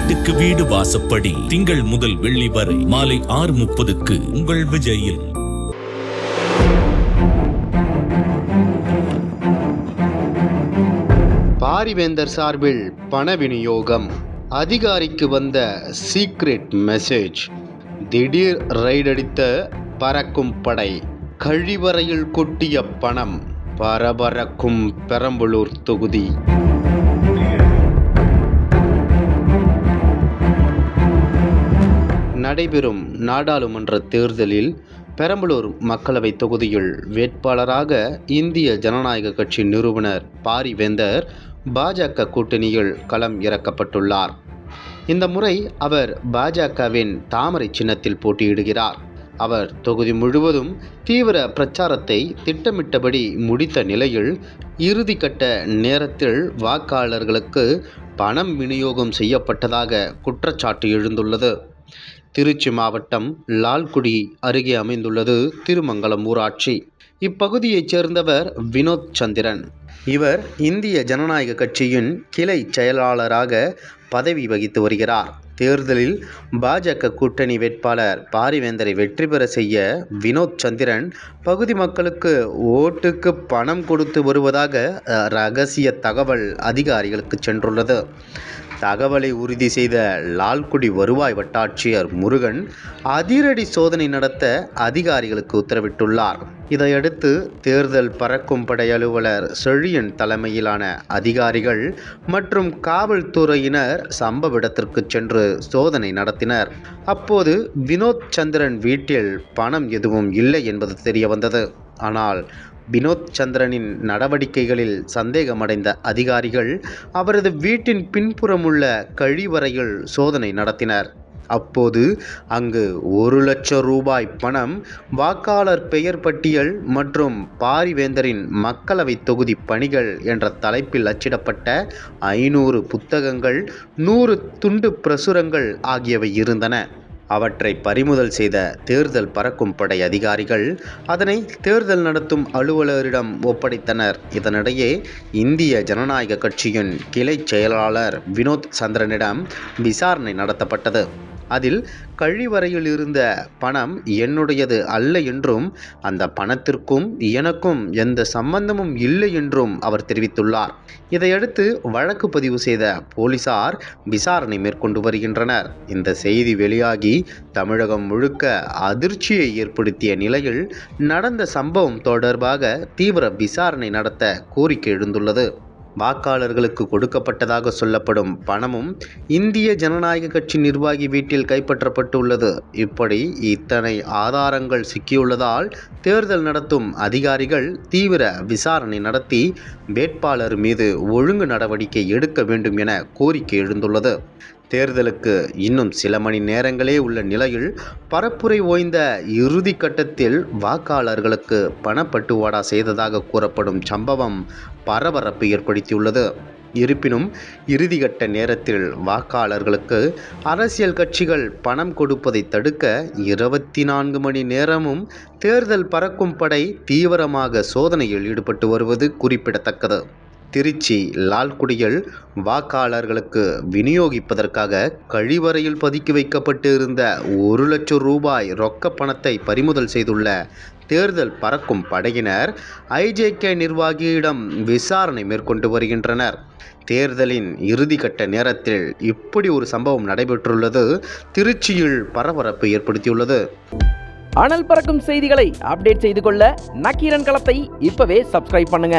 வீட்டுக்கு வீடு வாசப்படி திங்கள் முதல் வெள்ளி வரை மாலை ஆறு முப்பதுக்கு உங்கள் விஜயில். பாரிவேந்தர் சார்பில் பண விநியோகம். அதிகாரிக்கு வந்த சீக்ரெட் மெசேஜ் திடீர் ரைடடித்த பறக்கும் படை கழிவறையில் கொட்டிய பணம் பரபரக்கும் பெரம்பலூர் தொகுதி. நடைபெறும் நாடாளுமன்ற தேர்தலில் பெரம்பலூர் மக்களவை தொகுதியில் வேட்பாளராக இந்திய ஜனநாயக கட்சி நிறுவனர் பாரிவேந்தர் பாஜக கூட்டணியில் களம் இறக்கப்பட்டுள்ளார். இந்த முறை அவர் பாஜகவின் தாமரை சின்னத்தில் போட்டியிடுகிறார். அவர் தொகுதி முழுவதும் தீவிர பிரச்சாரத்தை திட்டமிட்டபடி முடித்த நிலையில் இறுதிக்கட்ட நேரத்தில் வாக்காளர்களுக்கு பணம் விநியோகம் செய்யப்பட்டதாக குற்றச்சாட்டு எழுந்துள்ளது. திருச்சி மாவட்டம் லால்குடி அருகே அமைந்துள்ளது திருமங்கலம் ஊராட்சி. இப்பகுதியைச் சேர்ந்தவர் வினோத் சந்திரன். இவர் இந்திய ஜனநாயக கட்சியின் கிளை செயலாளராக பதவி வகித்து வருகிறார். தேர்தலில் பாஜக கூட்டணி வேட்பாளர் பாரிவேந்தரை வெற்றி பெற செய்ய வினோத் சந்திரன் பகுதி மக்களுக்கு ஓட்டுக்கு பணம் கொடுத்து வருவதாக ரகசிய தகவல் அதிகாரிகளுக்கு சென்றுள்ளது. தகவலை உறுதி செய்த லால்குடி வருவாய் வட்டாட்சியர் முருகன் அதிரடி சோதனை நடத்த அதிகாரிகளுக்கு உத்தரவிட்டுள்ளார். இதையடுத்து தேர்தல் பறக்கும் படை அலுவலர் செழியன் தலைமையிலான அதிகாரிகள் மற்றும் காவல்துறையினர் சம்பவ இடத்திற்கு சென்று சோதனை நடத்தினர். அப்போது வினோத் சந்திரன் வீட்டில் பணம் எதுவும் இல்லை என்பது தெரிய வந்தது. ஆனால் வினோத் சந்திரனின் நடவடிக்கைகளில் சந்தேகமடைந்த அதிகாரிகள் அவரது வீட்டின் பின்புறமுள்ள கழிவறையில் சோதனை நடத்தினர். அப்போது அங்கு ஒரு லட்சம் ரூபாய் பணம் வாக்காளர் பெயர் பட்டியல் மற்றும் பாரிவேந்தரின் மக்களவை தொகுதி பணிகள் என்ற தலைப்பில் அச்சிடப்பட்ட ஐநூறு புத்தகங்கள் நூறு துண்டு பிரசுரங்கள் ஆகியவை இருந்தன. அவற்றை பறிமுதல் செய்த தேர்தல் பறக்கும் படை அதிகாரிகள் அதனை தேர்தல் நடத்தும் அலுவலரிடம் ஒப்படைத்தனர். இதனிடையே இந்திய ஜனநாயக கட்சியின் கிளை செயலாளர் வினோத் சந்திரனிடம் விசாரணை நடத்தப்பட்டது. அதில் கழிவறையில் இருந்த பணம் என்னுடையது அல்ல என்றும் அந்த பணத்திற்கும் எனக்கும் எந்த சம்பந்தமும் இல்லை என்றும் அவர் தெரிவித்துள்ளார். இதையடுத்து வழக்கு பதிவு செய்த போலீசார் விசாரணை மேற்கொண்டு வருகின்றனர். இந்த செய்தி வெளியாகி தமிழகம் முழுக்க அதிர்ச்சியை ஏற்படுத்திய நிலையில் நடந்த சம்பவம் தொடர்பாக தீவிர விசாரணை நடத்த கோரிக்கை எழுந்துள்ளது. வாக்காளர்களுக்கு கொடுக்கப்பட்டதாக சொல்லப்படும் பணமும் இந்திய ஜனநாயக கட்சி நிர்வாகி வீட்டில் கைப்பற்றப்பட்டுள்ளது. இப்படி இத்தனை ஆதாரங்கள் சிக்கியுள்ளதால் தேர்தல் நடத்தும் அதிகாரிகள் தீவிர விசாரணை நடத்தி வேட்பாளர் மீது ஒழுங்கு நடவடிக்கை எடுக்க வேண்டும் என கோரிக்கை எழுந்துள்ளது. தேர்தலுக்கு இன்னும் சில மணி நேரங்களே உள்ள நிலையில் பரப்புரை ஓய்ந்த இறுதி கட்டத்தில் வாக்காளர்களுக்கு பணப்பட்டுவாடா செய்ததாக கூறப்படும் சம்பவம் பரபரப்பு ஏற்படுத்தியுள்ளது. இருப்பினும் இறுதிகட்ட நேரத்தில் வாக்காளர்களுக்கு அரசியல் கட்சிகள் பணம் கொடுப்பதை தடுக்க இருபத்தி நான்கு மணி நேரமும் தேர்தல் பறக்கும் படை தீவிரமாக சோதனையில் ஈடுபட்டு வருவது குறிப்பிடத்தக்கது. திருச்சி லால்குடியில் வாக்காளர்களுக்கு விநியோகிப்பதற்காக கழிவறையில் பதுக்கி வைக்கப்பட்டு இருந்த ஒரு லட்சம் ரூபாய் ரொக்க பணத்தை பறிமுதல் செய்துள்ள தேர்தல் பறக்கும் படையினர் ஐஜேகே நிர்வாகியிடம் விசாரணை மேற்கொண்டு வருகின்றனர். தேர்தலின் இறுதிக்கட்ட நேரத்தில் இப்படி ஒரு சம்பவம் நடைபெற்றுள்ளது திருச்சியில் பரபரப்பு ஏற்படுத்தியுள்ளது. அனல் பறக்கும் செய்திகளை அப்டேட் செய்து கொள்ள நக்கீரன் களத்தை இப்பவே சப்ஸ்கிரைப் பண்ணுங்க.